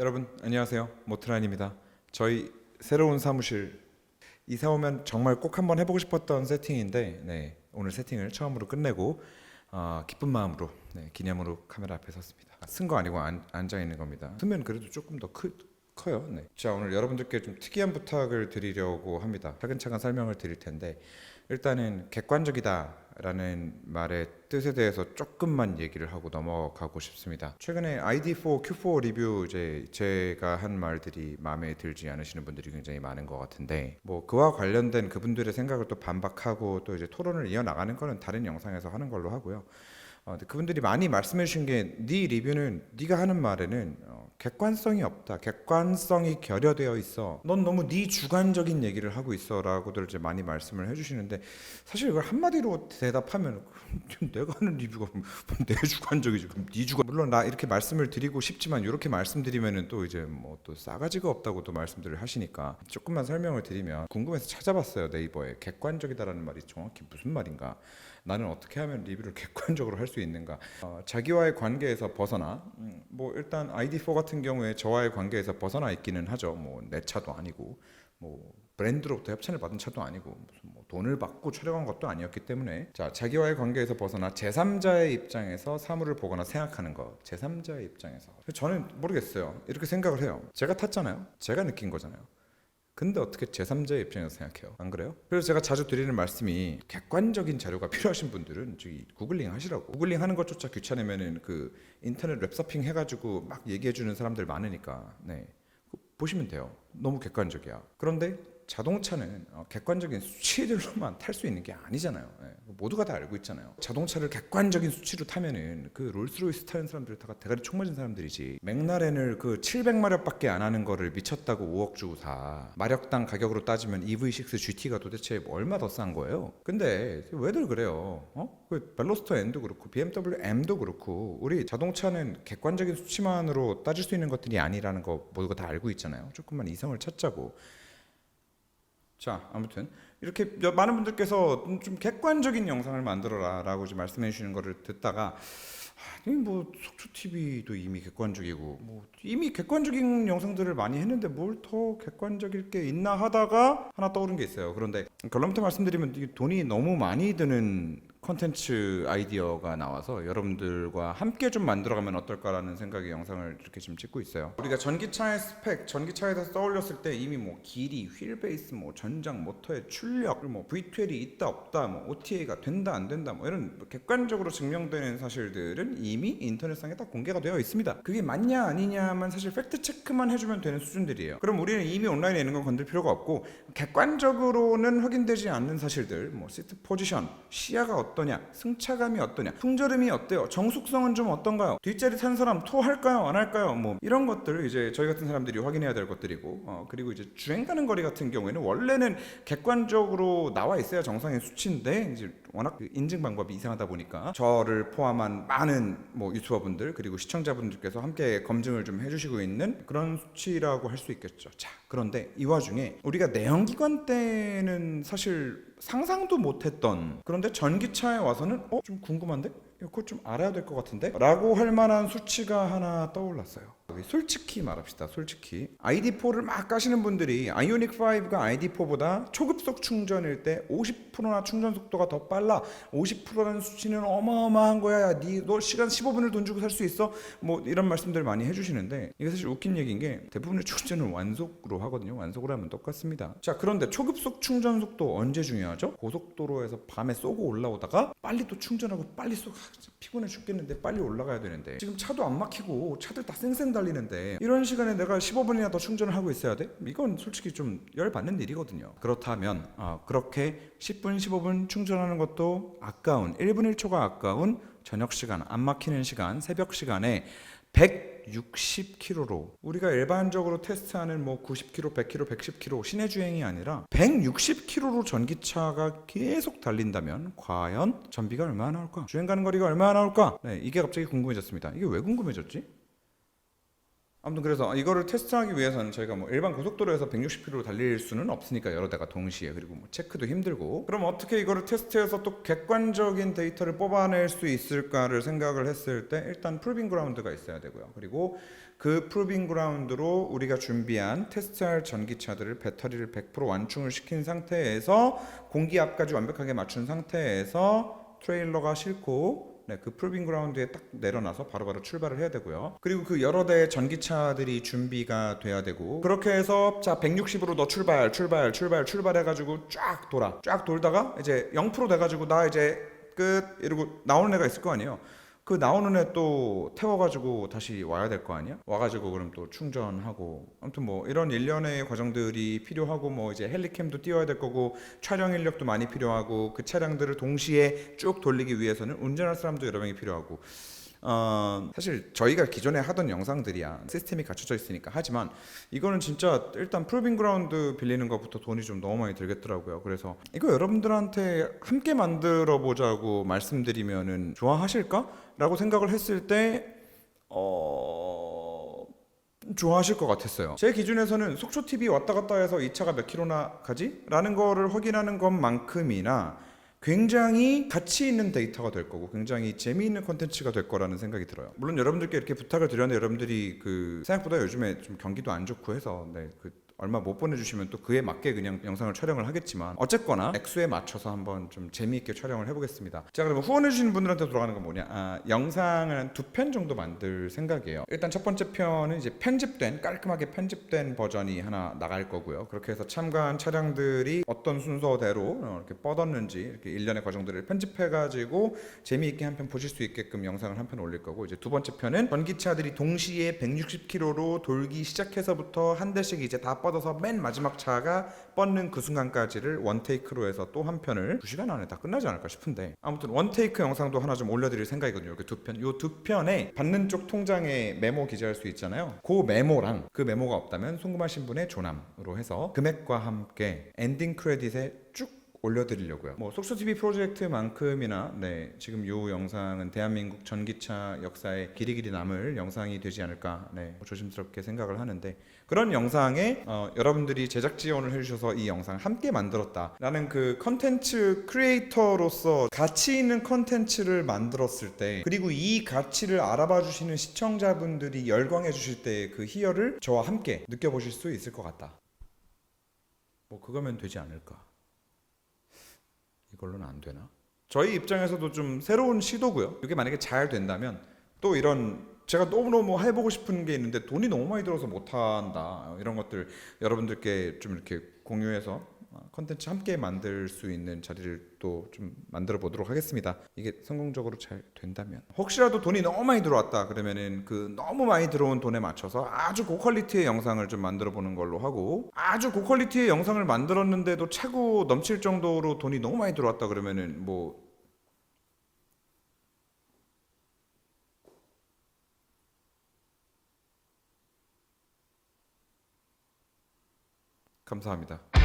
여러분 안녕하세요 모트라인입니다. 저희 새로운 사무실 이사 오면 정말 꼭 한번 해보고 싶었던 세팅인데 네, 오늘 세팅을 처음으로 끝내고 아, 기쁜 마음으로 네, 기념으로 카메라 앞에 섰습니다. 쓴 거 아니고 안, 앉아 있는 겁니다. 쓰면 그래도 조금 더 크, 커요. 네. 자 오늘 여러분들께 좀 특이한 부탁을 드리려고 합니다. 차근차근 설명을 드릴 텐데 일단은 객관적이다 라는 말의 뜻에 대해서 조금만 얘기를 하고 넘어가고 싶습니다. 최근에 ID4 Q4 리뷰 이제 제가 한 말들이 마음에 들지 않으시는 분들이 굉장히 많은 것 같은데 뭐 그와 관련된 그분들의 생각을 또 반박하고 또 이제 토론을 이어 나가는 거는 다른 영상에서 하는 걸로 하고요. 어, 그분들이 많이 말씀해 주신 게 네 리뷰는 네가 하는 말에는 어, 객관성이 없다. 객관성이 결여되어 있어. 넌 너무 네 주관적인 얘기를 하고 있어라고들 이제 많이 말씀을 해 주시는데 사실 이걸 한마디로 대답하면 그럼 내가 하는 리뷰가 내 주관적이지. 그럼 네 주관 물론 나 이렇게 말씀을 드리고 싶지만 이렇게 말씀드리면은 또 이제 뭐 또 싸가지가 없다고 또 말씀들을 하시니까 조금만 설명을 드리면 궁금해서 찾아봤어요 네이버에 객관적이다라는 말이 정확히 무슨 말인가 나는 어떻게 하면 리뷰를 객관적으로 할 수 있는가? 어, 자기와의 관계에서 벗어나? 음, 뭐 일단 ID4 같은 경우에 저와의 관계에서 벗어나 있기는 하죠. 뭐 내 차도 아니고 뭐 브랜드로부터 협찬을 받은 차도 아니고 무슨 뭐 돈을 받고 촬영한 것도 아니었기 때문에. 자 자기와의 관계에서 벗어나 제3자의 입장에서 사물을 보거나 생각하는 것 제3자의 입장에서. 저는 모르겠어요. 이렇게 생각을 해요. 제가 탔잖아요. 제가 느낀 거잖아요 근데 어떻게 제3자의 입장에서 생각해요? 안 그래요? 그래서 제가 자주 드리는 말씀이 객관적인 자료가 필요하신 분들은 저기 구글링 하시라고. 구글링 하는 것조차 귀찮으면은 그 인터넷 웹서핑 해가지고 막 얘기해 주는 사람들 많으니까 네 그거 보시면 돼요. 너무 객관적이야. 그런데 자동차는 어, 객관적인 수치들로만 탈 수 있는 게 아니잖아요. 예, 모두가 다 알고 있잖아요. 자동차를 객관적인 수치로 타면은 그 롤스로이스 타는 사람들 다 대가리 총 맞은 사람들이지. 맥라렌을 그 700마력밖에 안 하는 거를 미쳤다고 5억 주고 사. 마력당 가격으로 따지면 EV6 GT가 도대체 얼마 더 싼 거예요? 근데 왜들 그래요? 어? 그 벨로스터 N도 그렇고 BMW M도 그렇고 우리 자동차는 객관적인 수치만으로 따질 수 있는 것들이 아니라는 거 모두가 다 알고 있잖아요. 조금만 이성을 찾자고. 자, 아무튼 이렇게 여- 많은 분들께서 좀 객관적인 영상을 만들어라라고 말씀해 주시는 거를 듣다가 아니 뭐 속초 TV도 이미 객관적이고 뭐 이미 객관적인 영상들을 많이 했는데 뭘 더 객관적일 게 있나 하다가 하나 떠오른 게 있어요. 그런데 결론부터 말씀드리면 돈이 너무 많이 드는 컨텐츠 아이디어가 나와서 여러분들과 함께 좀 만들어가면 어떨까라는 생각의 영상을 이렇게 지금 찍고 있어요. 우리가 전기차의 스펙, 전기차에 대해서 떠올렸을 때 이미 뭐 길이, 휠 베이스, 뭐 전장, 모터의 출력, 뭐 V12이 있다 없다, 뭐 OTA가 된다 안 된다, 뭐 이런 뭐 객관적으로 증명되는 사실들은 이미 인터넷상에 다 공개가 되어 있습니다. 그게 맞냐 아니냐만 사실 팩트 체크만 해주면 되는 수준들이에요. 그럼 우리는 이미 온라인에 있는 건 건들 필요가 없고 객관적으로는 확인되지 않는 사실들, 뭐 시트 포지션, 시야가 어 떠냐, 승차감이 어떠냐, 풍절음이 어때요, 정숙성은 좀 어떤가요, 뒷자리 탄 사람 토할까요, 안 할까요, 뭐 이런 것들을 이제 저희 같은 사람들이 확인해야 될 것들이고, 어, 그리고 이제 주행 가는 거리 같은 경우에는 원래는 객관적으로 나와 있어야 정상의 수치인데 이제 워낙 그 인증 방법이 이상하다 보니까 저를 포함한 많은 뭐 유튜버분들 그리고 시청자분들께서 함께 검증을 좀 해주시고 있는 그런 수치라고 할 수 있겠죠. 자, 그런데 이 와중에 우리가 내연기관 때는 사실 상상도 못했던 그런데 전기차에 와서는 어 좀 궁금한데 이거 좀 알아야 될 것 같은데 라고 할 만한 수치가 하나 떠올랐어요. 솔직히 말합시다. 솔직히 ID4를 막 까시는 분들이 아이오닉 5가 ID4보다 초급속 충전일 때 50%나 충전 속도가 더 빨라. 50%라는 수치는 어마어마한 거야. 야, 니너 시간 15분을 돈 주고 살 수 있어? 뭐 이런 말씀들 많이 해주시는데 이게 사실 웃긴 얘기인 게 대부분의 충전을 완속으로 하거든요. 완속으로 하면 똑같습니다. 자 그런데 초급속 충전 속도 언제 중요하죠? 고속도로에서 밤에 쏘고 올라오다가 빨리 또 충전하고 빨리 쏘고 피곤해 죽겠는데 빨리 올라가야 되는데 지금 차도 안 막히고 차들 다 쌩쌩 달리는데 이런 시간에 내가 15분이나 더 충전을 하고 있어야 돼? 이건 솔직히 좀 열받는 일이거든요. 그렇다면 아, 그렇게 10분 15분 충전하는 것도 아까운 1분 1초가 아까운 저녁 시간 안 막히는 시간 새벽 시간에 160km로 우리가 일반적으로 테스트하는 뭐 90km, 100km, 110km 시내 주행이 아니라 160km로 전기차가 계속 달린다면 과연 전비가 얼마나 나올까? 주행 가는 거리가 얼마나 나올까? 네, 이게 갑자기 궁금해졌습니다. 이게 왜 궁금해졌지? 아무튼 그래서 이거를 테스트하기 위해서는 저희가 뭐 일반 고속도로에서 160km로 달릴 수는 없으니까 여러 대가 동시에 그리고 뭐 체크도 힘들고. 그럼 어떻게 이거를 테스트해서 또 객관적인 데이터를 뽑아낼 수 있을까를 생각을 했을 때 일단 프로빙 그라운드가 있어야 되고요. 그리고 그 프로빙 그라운드로 우리가 준비한 테스트할 전기차들을 배터리를 100% 완충을 시킨 상태에서 공기압까지 완벽하게 맞춘 상태에서 트레일러가 싣고 네, 그 프로빙 그라운드에 딱 내려놔서 바로 바로 출발을 해야 되고요. 그리고 그 여러 대의 전기차들이 준비가 돼야 되고 그렇게 해서 자 160으로 너 출발 출발 출발 출발해가지고 쫙 돌아 쫙 돌다가 이제 0% 돼가지고 나 이제 끝 이러고 나오는 애가 있을 거 아니에요. 그 나오는 애 또 태워가지고 다시 와야 될 거 아니야? 와가지고 그럼 또 충전하고 아무튼 뭐 이런 일련의 과정들이 필요하고 뭐 이제 헬리캠도 띄워야 될 거고 촬영 인력도 많이 필요하고 그 차량들을 동시에 쭉 돌리기 위해서는 운전할 사람도 여러 명이 필요하고 어, 사실 저희가 기존에 하던 영상들이야 시스템이 갖춰져 있으니까 하지만 이거는 진짜 일단 프로빙 그라운드 빌리는 것부터 돈이 좀 너무 많이 들겠더라고요. 그래서 이거 여러분들한테 함께 만들어 보자고 말씀드리면은 좋아하실까?라고 생각을 했을 때 어. 좋아하실 것 같았어요. 제 기준에서는 속초 TV 왔다 갔다 해서 이 차가 몇 킬로나 가지? 라는 거를 확인하는 것만큼이나 굉장히 가치 있는 데이터가 될 거고 굉장히 재미있는 컨텐츠가 될 거라는 생각이 들어요. 물론 여러분들께 이렇게 부탁을 드렸는데 여러분들이 그 생각보다 요즘에 좀 경기도 안 좋고 해서 네, 그 얼마 못 보내주시면 또 그에 맞게 그냥 영상을 촬영을 하겠지만 어쨌거나 액수에 맞춰서 한번 좀 재미있게 촬영을 해보겠습니다. 자 그러면 후원해주시는 분들한테 돌아가는 건 뭐냐? 아, 영상을 한 두 편 정도 만들 생각이에요. 일단 첫 번째 편은 이제 편집된 깔끔하게 편집된 버전이 하나 나갈 거고요. 그렇게 해서 참가한 차량들이 어떤 순서대로 어, 이렇게 뻗었는지 이렇게 일련의 과정들을 편집해가지고 재미있게 한 편 보실 수 있게끔 영상을 한 편 올릴 거고 이제 두 번째 편은 전기차들이 동시에 160km로 돌기 시작해서부터 한 대씩 이제 다 뻗 어서 맨 마지막 차가 뻗는 그 순간까지를 원테이크로 해서 또 한 편을 두 시간 안에 다 끝나지 않을까 싶은데 아무튼 원테이크 영상도 하나 좀 올려드릴 생각이거든요. 이렇게 두 편, 요 두 편에 받는 쪽 통장에 메모 기재할 수 있잖아요. 그 메모랑 그 메모가 없다면 송금하신 분의 조남으로 해서 금액과 함께 엔딩 크레딧에 쭉 올려드리려고요. 뭐 속초 TV 프로젝트만큼이나 네 지금 요 영상은 대한민국 전기차 역사에 길이 길이 남을 영상이 되지 않을까 네 조심스럽게 생각을 하는데 그런 영상에 어, 여러분들이 제작 지원을 해주셔서 이 영상을 함께 만들었다라는 그 컨텐츠 크리에이터로서 가치 있는 컨텐츠를 만들었을 때 그리고 이 가치를 알아봐 주시는 시청자분들이 열광해 주실 때 그 희열을 저와 함께 느껴보실 수 있을 것 같다. 뭐 그거면 되지 않을까. 이걸로는 안 되나? 저희 입장에서도 좀 새로운 시도고요. 이게 만약에 잘 된다면 또 이런 제가 너무너무 해보고 싶은 게 있는데 돈이 너무 많이 들어서 못한다 이런 것들 여러분들께 좀 이렇게 공유해서 컨텐츠 함께 만들 수 있는 자리를 또 좀 만들어 보도록 하겠습니다. 이게 성공적으로 잘 된다면 혹시라도 돈이 너무 많이 들어왔다 그러면은 그 너무 많이 들어온 돈에 맞춰서 아주 고퀄리티의 영상을 좀 만들어 보는 걸로 하고 아주 고퀄리티의 영상을 만들었는데도 차고 넘칠 정도로 돈이 너무 많이 들어왔다 그러면은 뭐 감사합니다.